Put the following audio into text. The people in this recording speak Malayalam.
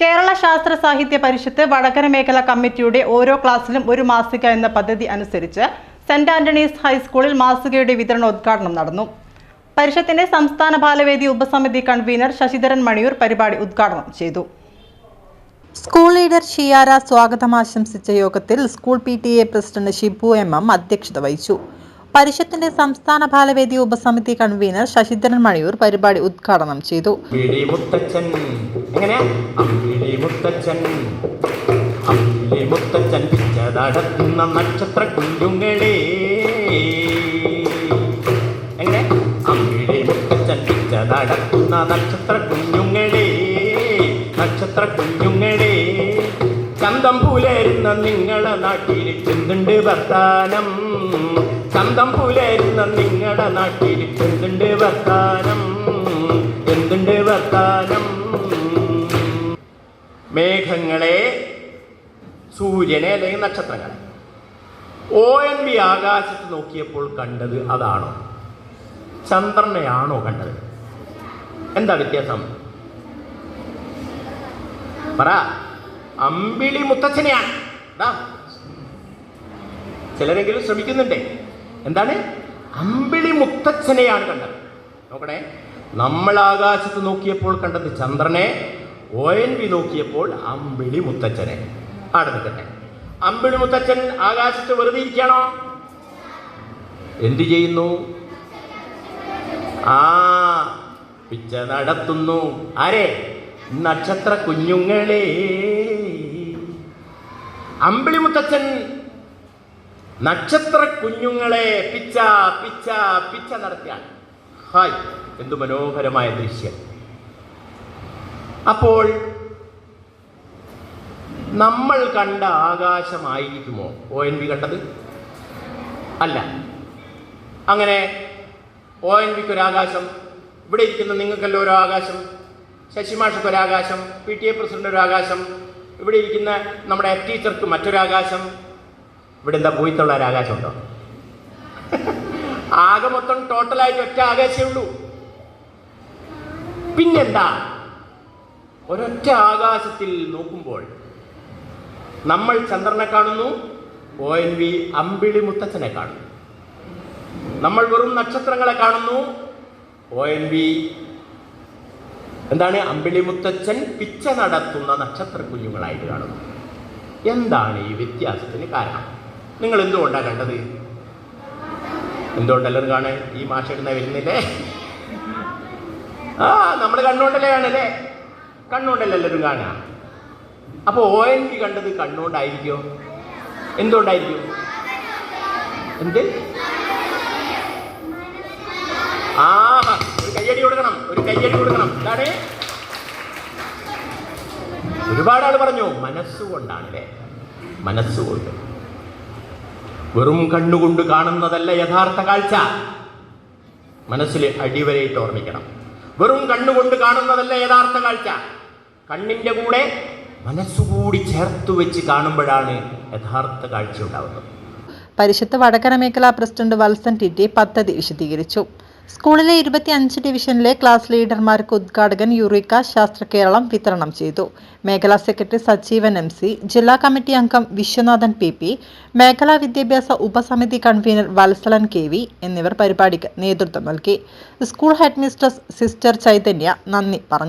കേരള ശാസ്ത്ര സാഹിത്യ പരിഷത്ത് വടകര മേഖല കമ്മിറ്റിയുടെ ഓരോ ക്ലാസ്സിലും ഒരു മാസിക എന്ന പദ്ധതി അനുസരിച്ച് സെന്റ് ആന്റണീസ് ഹൈസ്കൂളിൽ മാസികയുടെ വിതരണോദ്ഘാടനം നടന്നു. പരിഷത്തിന്റെ സംസ്ഥാന ബാലവേദി ഉപസമിതി കൺവീനർ ശശിധരൻ മണിയൂർ പരിപാടി ഉദ്ഘാടനം ചെയ്തു. സ്കൂൾ ലീഡർ ഷിയാര സ്വാഗതം ആശംസിച്ച യോഗത്തിൽ school P T A president Shibu M M അധ്യക്ഷത വഹിച്ചു. പരിഷത്തിന്റെ സംസ്ഥാന ബാലവേദി ഉപസമിതി കൺവീനർ ശശിധരൻ മണിയൂർ പരിപാടി ഉദ്ഘാടനം ചെയ്തു. എങ്ങനെ അമ്പിളി മുത്തച്ഛൻ അമ്പിളി മുത്തച്ഛൻ പിച്ചതടത്തുന്ന നക്ഷത്ര കുഞ്ഞുങ്ങളെ എങ്ങനെ? അമ്പിളി മുത്തച്ഛൻ പിച്ചതടത്തുന്ന നക്ഷത്ര കുഞ്ഞുങ്ങളെ നക്ഷത്ര കുഞ്ഞുങ്ങളെ ചന്തം പുലരുന്ന നിങ്ങളെ നാട്ടിൽ ചെന്നുണ്ട് വർത്താനം. ചന്തം പുലരുന്ന നിങ്ങളുടെ നാട്ടിൽ വർത്താനം. എന്തുണ്ട് വർത്താനം? മേഘങ്ങളെ സൂര്യനെ അല്ലെങ്കിൽ നക്ഷത്രങ്ങളെ. ഒ എൻ ബി ആകാശത്ത് നോക്കിയപ്പോൾ കണ്ടത് അതാണോ? ചന്ദ്രനെയാണോ കണ്ടത്? എന്താ വ്യത്യാസം? പറ. അമ്പിളി മുത്തച്ഛനെയാണ്. ചിലരെങ്കിലും ശ്രമിക്കുന്നുണ്ടേ. എന്താണ്? അമ്പിളി മുത്തച്ഛനെയാണ് കണ്ടത്. നോക്കണേ. നമ്മൾ ആകാശത്ത് നോക്കിയപ്പോൾ കണ്ടത് ചന്ദ്രനെ ഒ എൻ വി നോക്കിയപ്പോൾ അമ്പിളി മുത്തച്ഛനെ. അവിടെ നിൽക്കട്ടെ. അമ്പിളി മുത്തച്ഛൻ ആകാശത്ത് വെറുതെ ഇരിക്കണോ എന്തു ചെയ്യുന്നു? ആ പിച്ച നടത്തുന്നു. ആരെ? നക്ഷത്ര കുഞ്ഞുങ്ങളെ. അമ്പിളി മുത്തച്ഛൻ നക്ഷത്ര കുഞ്ഞുങ്ങളെ പിച്ച പിച്ച പിച്ച നടത്തിയാണ് ഹായ് എന്തു മനോഹരമായ ദൃശ്യം. അപ്പോൾ നമ്മൾ കണ്ട ആകാശമായിരിക്കുമോ? ഒ എൻ വി കണ്ടത്? അല്ല. അങ്ങനെ ഒ എൻ വിക്ക് ഒരു ആകാശം ഇവിടെ ഇരിക്കുന്ന നിങ്ങൾക്കല്ല ഒരു ആകാശം? ശശിമാഷക്ക് ഒരു ആകാശം പി ടി എ പ്രസിഡന്റ് ഒരു ആകാശം ഇവിടെ ഇരിക്കുന്ന നമ്മുടെ ടീച്ചർക്ക് മറ്റൊരു ആകാശം ഇവിടെ എന്താ പോയിത്തുള്ള ഒരു ആകാശമുണ്ടോ ആകെ മൊത്തം ടോട്ടലായിട്ട് ഒറ്റ ആകാശമേ ഉള്ളൂ. പിന്നെന്താ? ഒരൊറ്റ ആകാശത്തിൽ നോക്കുമ്പോൾ നമ്മൾ ചന്ദ്രനെ കാണുന്നു ഒ എൻ വി അമ്പിളി മുത്തച്ഛനെ കാണുന്നു. നമ്മൾ വെറും നക്ഷത്രങ്ങളെ കാണുന്നു ഒ എൻ വി എന്താണ്? അമ്പിളി മുത്തച്ഛൻ പിച്ച നടത്തുന്ന നക്ഷത്ര കുഞ്ഞുങ്ങളായിട്ട് കാണുന്നു. എന്താണ് ഈ വ്യത്യാസത്തിന് കാരണം? നിങ്ങൾ എന്തുകൊണ്ടാണ് കണ്ടത്? എന്തുകൊണ്ടല്ലോ കാണേ ഈ മാഷ ഇടുന്ന വരുന്നില്ലേ? ആ നമ്മൾ കണ്ണുകൊണ്ടല്ലേ കാണല്ലേ കണ്ണുകൊണ്ടല്ലേ എല്ലാവരും കാണാം അപ്പോൾ ഒ എൻ വി കണ്ടത് കണ്ണുകൊണ്ടായിരിക്കോ? എന്തുകൊണ്ടായിരിക്കും? എന്ത്? ആ ഒരു കയ്യടി കൊടുക്കണം ഒരു കയ്യടി കൊടുക്കണം. എന്താണ് ഒരുപാട് ആൾ പറഞ്ഞു മനസ്സുകൊണ്ടാണ് അല്ലേ മനസ്സുകൊണ്ട്. വെറും കണ്ണുകൊണ്ട് കാണുന്നതല്ല യഥാർത്ഥ കാഴ്ച. മനസ്സിൽ അടിവരയിട്ട് ഓർമ്മിക്കണം. വെറും കണ്ണുകൊണ്ട് കാണുന്നതല്ല യഥാർത്ഥ കാഴ്ച? കണ്ണിന്റെ കൂടെ മനസ്സുകൂടി ചേർത്ത് വെച്ച് കാണുമ്പോഴാണ് യഥാർത്ഥ കാഴ്ച ഉണ്ടാകുന്നത് പരിശുദ്ധ വടകര മേഖലാ പ്രസിഡന്റ് വത്സൻ ടി പദ്ധതി വിശദീകരിച്ചു. സ്കൂളിലെ ഇരുപത്തി അഞ്ച് ഡിവിഷനിലെ ക്ലാസ് ലീഡർമാർക്ക് ഉദ്ഘാടകൻ യുറിക്ക ശാസ്ത്ര കേരളം വിതരണം ചെയ്തു. മേഖലാ സെക്രട്ടറി സജീവൻ എം സി ജില്ലാ കമ്മിറ്റി അംഗം വിശ്വനാഥൻ പി പി മേഖലാ വിദ്യാഭ്യാസ ഉപസമിതി കൺവീനർ വത്സലൻ കെ വി എന്നിവർ പരിപാടിക്ക് നേതൃത്വം നൽകി. സ്കൂൾ ഹെഡ്മിസ്ട്രസ് സിസ്റ്റർ ചൈതന്യ നന്ദി പറഞ്ഞു.